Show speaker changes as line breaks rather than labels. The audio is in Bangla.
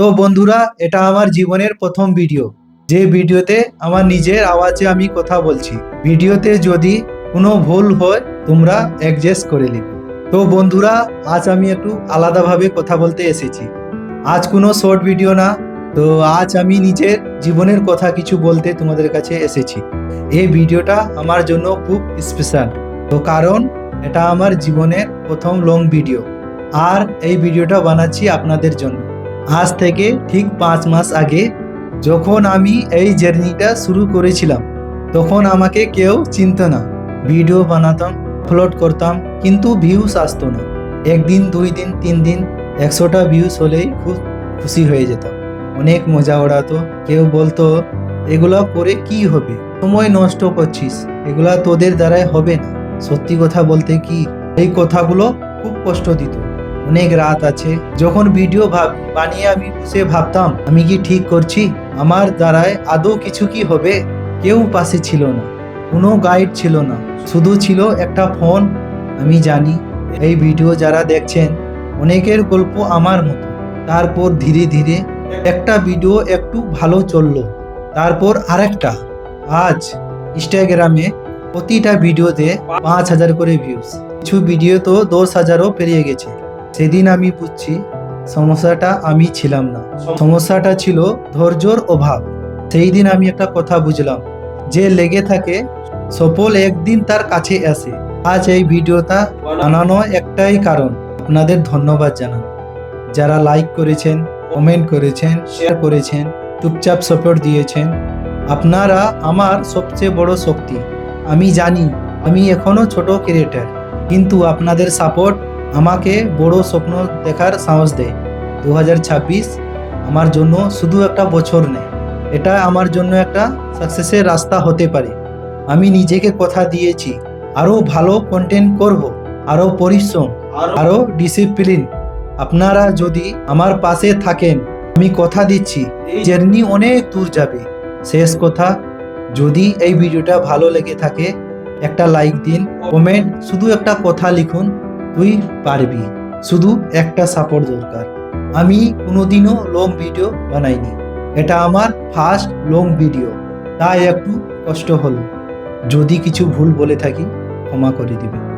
তো বন্ধুরা, এটা আমার জীবনের প্রথম ভিডিও যে ভিডিওতে আমার নিজের আওয়াজে আমি কথা বলছি। ভিডিওতে যদি কোনো ভুল হয়, তোমরা অ্যাডজাস্ট করে নিবে। তো বন্ধুরা, আজ আমি একটু আলাদাভাবে কথা বলতে এসেছি। আজ কোনো শর্ট ভিডিও না। তো আজ আমি নিজের জীবনের কথা কিছু বলতে তোমাদের কাছে এসেছি। এই ভিডিওটা আমার জন্য খুব স্পেশাল তো কারণ, এটা আমার জীবনের প্রথম লং ভিডিও আর এই ভিডিওটা বানাচ্ছি আপনাদের জন্য। আজ থেকে ঠিক পাঁচ মাস আগে যখন আমি এই জার্নিটা শুরু করেছিলাম, তখন আমাকে কেউ চিনত না। ভিডিও বানাতাম আপলোড করতাম, কিন্তু ভিউস আসতো না। একদিন, দুই দিন, তিন দিন, একশোটা ভিউস হলেই খুব খুশি হয়ে যেতাম। অনেক মজা ওড়াতো, কেউ বলতো, এগুলো করে কি হবে? সময় নষ্ট করছিস, এগুলা তোদের দ্বারাই হবে না। সত্যি কথা বলতে কি, এই কথাগুলো খুব কষ্ট দিত। অনেক রাত আছে। যখন ভিডিও ভাব বানিয়ে আমি বসে ভাবতাম, আমি কি ঠিক করছি? আমার দ্বারায় আদৌ কিছু কি হবে? কেউ পাশে ছিল না, কোনো গাইড ছিল না। শুধু ছিল একটা ফোন আমি জানি। এই ভিডিও যারা দেখছেন, অনেকের গল্প আমার মতো। তারপর ধীরে ধীরে একটা ভিডিও একটু ভালো চলল। তারপর আরেকটা। আজ ইনস্টাগ্রামে প্রতিটা ভিডিওতে পাঁচ হাজার করে ভিউজ কিছু ভিডিও তো দশ হাজারও পেরিয়ে গেছে। সেদিন আমি বুঝছি সমস্যাটা আমি ছিলাম না। সমস্যাটা ছিল ধৈর্যর অভাব। সেই দিন আমি একটা কথা বুঝলাম যে লেগে থাকে সফল একদিন তার কাছে আসে। আজ এই ভিডিওটা বানানো একটাই কারণ। আপনাদের ধন্যবাদ জানান। যারা লাইক করেছেন কমেন্ট করেছেন শেয়ার করেছেন, চুপচাপ সাপোর্ট দিয়েছেন, আপনারা আমার সবচেয়ে বড় শক্তি। আমি জানি, আমি এখনও ছোট ক্রিয়েটার কিন্তু আপনাদের সাপোর্ট আমাকে বড় স্বপ্ন দেখার সাহস দেয় দু। হাজার ছাব্বিশ আমার জন্য শুধু একটা বছর নেই এটা আমার জন্য একটা সাকসেসের রাস্তা হতে পারে। আমি নিজেকে কথা দিয়েছি। আরও ভালো কন্টেন্ট করব। আরও পরিশ্রম। আরও ডিসিপ্লিন আপনারা যদি আমার পাশে থাকেন, আমি কথা দিচ্ছি। জার্নি অনেক দূর যাবে। শেষ কথা, যদি এই ভিডিওটা ভালো লেগে থাকে, একটা লাইক দিন কমেন্ট শুধু একটা কথা লিখুন। তুই পারবি। শুধু একটা সাপোর্ট দরকার। আমি কোনোদিনও লং ভিডিও বানাইনি। এটা আমার ফার্স্ট লং ভিডিও তাই একটু কষ্ট হলো। যদি কিছু ভুল বলে থাকি, ক্ষমা করে দিবেন